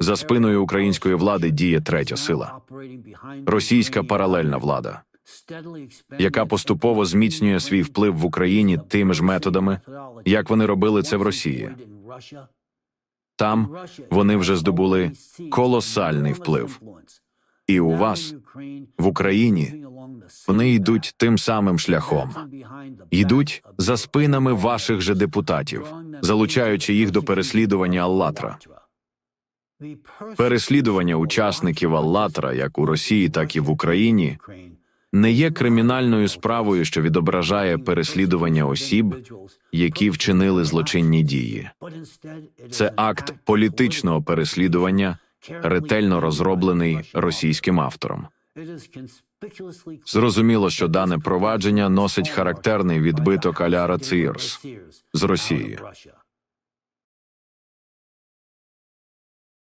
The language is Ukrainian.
За спиною української влади діє третя сила російська паралельна влада, яка поступово зміцнює свій вплив в Україні тими ж методами, як вони робили це в Росії. Там вони вже здобули колосальний вплив. І у вас в Україні вони йдуть тим самим шляхом, йдуть за спинами ваших же депутатів, залучаючи їх до переслідування Аллатра. Переслідування учасників Аллатра як у Росії, так і в Україні не є кримінальною справою, що відображає переслідування осіб, які вчинили злочинні дії. Це акт політичного переслідування, ретельно розроблений російським автором. Зрозуміло, що дане провадження носить характерний відбиток Аляра Цирс з Росії.